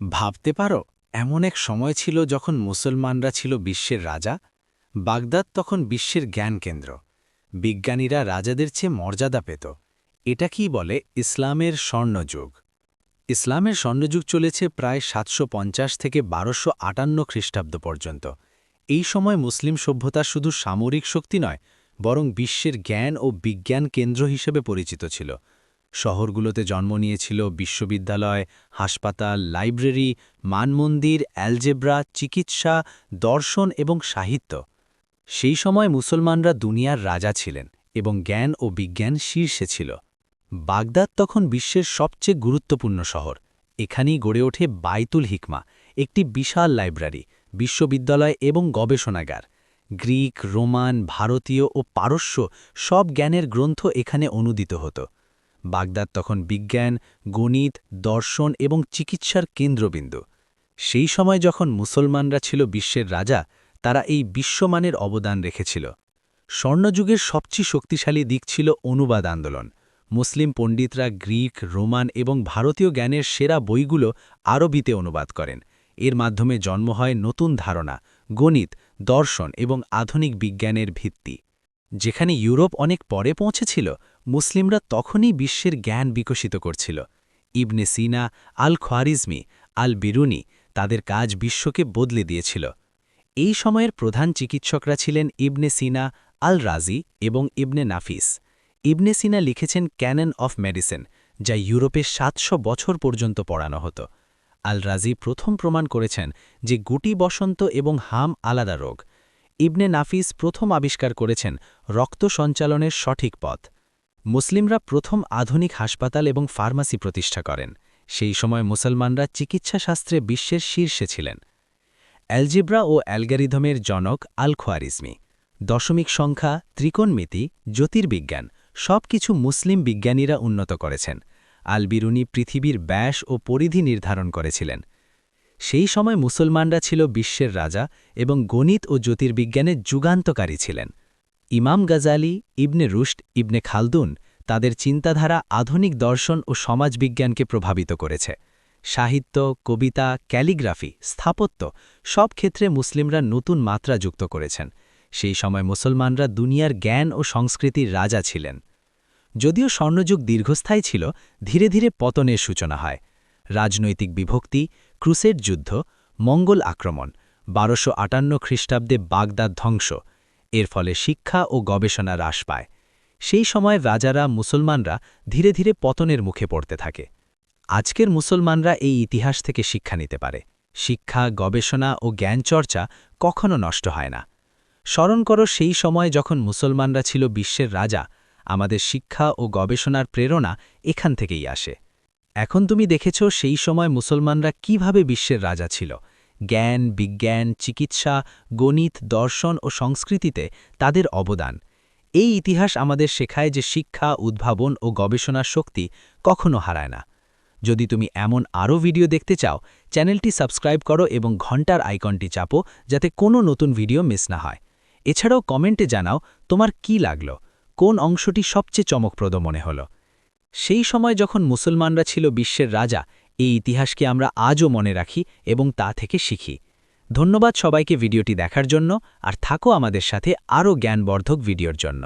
ভাবতে পারো, এমন এক সময় ছিল যখন মুসলমানরা ছিল বিশ্বের রাজা, বাগদাদ তখন বিশ্বের জ্ঞান কেন্দ্র। বিজ্ঞানীরা রাজাদের চেয়ে মর্যাদা পেত। এটা কি বলে? ইসলামের স্বর্ণযুগ। ইসলামের স্বর্ণযুগ চলেছে প্রায় সাতশো পঞ্চাশ থেকে বারোশো আটান্ন খ্রিস্টাব্দ পর্যন্ত। এই সময় মুসলিম সভ্যতা শুধু সামরিক শক্তি নয়, বরং বিশ্বের জ্ঞান ও বিজ্ঞান কেন্দ্র হিসেবে পরিচিত ছিল। শহরগুলোতে জন্ম নিয়েছিল বিশ্ববিদ্যালয়, হাসপাতাল, লাইব্রেরি, মানমন্দির, অ্যালজেব্রা, চিকিৎসা, দর্শন এবং সাহিত্য। সেই সময় মুসলমানরা দুনিয়ার রাজা ছিলেন এবং জ্ঞান ও বিজ্ঞান শীর্ষে ছিল। বাগদাদ তখন বিশ্বের সবচেয়ে গুরুত্বপূর্ণ শহর। এখানেই গড়ে ওঠে বাইতুল হিকমা, একটি বিশাল লাইব্রেরি, বিশ্ববিদ্যালয় এবং গবেষণাগার। গ্রিক, রোমান, ভারতীয় ও পারস্য সব জ্ঞানের গ্রন্থ এখানে অনুদিত হতো। বাগদাদ তখন বিজ্ঞান, গণিত, দর্শন এবং চিকিৎসার কেন্দ্রবিন্দু। সেই সময় যখন মুসলমানরা ছিল বিশ্বের রাজা, তারা এই বিশ্বমানের অবদান রেখেছিল। স্বর্ণযুগের সবচেয়ে শক্তিশালী দিক ছিল অনুবাদ আন্দোলন। মুসলিম পণ্ডিতরা গ্রিক, রোমান এবং ভারতীয় জ্ঞানের সেরা বইগুলো আরবিতে অনুবাদ করেন। এর মাধ্যমে জন্ম হয় নতুন ধারণা, গণিত, দর্শন এবং আধুনিক বিজ্ঞানের ভিত্তি। যেখানে ইউরোপ অনেক পরে পৌঁছেছিল মুসলিমরা তখনই বিশ্বের জ্ঞান বিকশিত করছিল। ইবনে সিনা আল খোয়ারিজমি আল বিরুনি তাদের কাজ বিশ্বকে বদলে দিয়েছিল। এই সময়ের প্রধান চিকিৎসকরা ছিলেন ইবনে সিনা আল রাজি এবং ইবনে নাফিস। ইবনে সিনা লিখেছেন ক্যানন অফ মেডিসিন, যা ইউরোপে সাতশো বছর পর্যন্ত পড়ানো হতো। আল রাজি প্রথম প্রমাণ করেছেন যে গুটি বসন্ত এবং হাম আলাদা রোগ। ইবনে নাফিস প্রথম আবিষ্কার করেছেন রক্ত সঞ্চালনের সঠিক পথ। মুসলিমরা প্রথম আধুনিক হাসপাতাল এবং ফার্মাসি প্রতিষ্ঠা করেন। সেই সময় মুসলমানরা চিকিৎসাশাস্ত্রে বিশ্বের শীর্ষে ছিলেন। অ্যালজিব্রা ও অ্যালগারিধমের জনক আল খোয়ারিজমি দশমিক সংখ্যা, ত্রিকোণমিতি, জ্যোতির্বিজ্ঞান সব কিছু মুসলিম বিজ্ঞানীরা উন্নত করেছেন। আলবিরুনি পৃথিবীর ব্যাস ও পরিধি নির্ধারণ করেছিলেন। সেই সময় মুসলমানরা ছিল বিশ্বের রাজা এবং গণিত ও জ্যোতির্বিজ্ঞানের যুগান্তকারী ছিলেন। ইমাম গাজালি, ইবনে রুস্ট ইবনে খালদুন তাদের চিন্তাধারা আধুনিক দর্শন ও সমাজবিজ্ঞানকে প্রভাবিত করেছে। সাহিত্য, কবিতা, ক্যালিগ্রাফি, স্থাপত্য সব ক্ষেত্রে মুসলিমরা নতুন মাত্রা যুক্ত করেছেন। সেই সময় মুসলমানরা দুনিয়ার জ্ঞান ও সংস্কৃতির রাজা ছিলেন। যদিও স্বর্ণযুগ দীর্ঘস্থায়ী ছিল, ধীরে ধীরে পতনের সূচনা হয়। রাজনৈতিক বিভক্তি ক্রুসেড যুদ্ধ, মঙ্গল আক্রমণ, বারোশো আটান্ন খ্রিস্টাব্দে বাগদাদ ধ্বংস এর ফলে শিক্ষা ও গবেষণা হ্রাস পায়। সেই সময় রাজারা মুসলমানরা ধীরে ধীরে পতনের মুখে পড়তে থাকে। আজকের মুসলমানরা এই ইতিহাস থেকে শিক্ষা নিতে পারে। শিক্ষা, গবেষণা ও জ্ঞানচর্চা কখনো নষ্ট হয় না। স্মরণ করো সেই সময় যখন মুসলমানরা ছিল বিশ্বের রাজা, আমাদের শিক্ষা ও গবেষণার প্রেরণা এখান থেকেই আসে। এখন তুমি দেখেছ সেই সময় মুসলমানরা কীভাবে বিশ্বের রাজা ছিল। জ্ঞান, বিজ্ঞান, চিকিৎসা, গণিত, দর্শন ও সংস্কৃতিতে তাদের অবদান। এই ইতিহাস আমাদের শেখায় যে শিক্ষা, উদ্ভাবন ও গবেষণার শক্তি কখনো হারায় না। যদি তুমি এমন আরও ভিডিও দেখতে চাও, চ্যানেলটি সাবস্ক্রাইব করো এবং ঘণ্টার আইকনটি চাপো যাতে কোনো নতুন ভিডিও মিস না হয়। এছাড়াও কমেন্টে জানাও তোমার কি লাগল, কোন অংশটি সবচেয়ে চমকপ্রদ মনে হলো। সেই সময় যখন মুসলমানরা ছিল বিশ্বের রাজা এই ইতিহাসকে আমরা আজও মনে রাখি এবং তা থেকে শিখি। ধন্যবাদ সবাইকে ভিডিওটি দেখার জন্য, আর থাকো আমাদের সাথে আরও জ্ঞানবর্ধক ভিডিওর জন্য।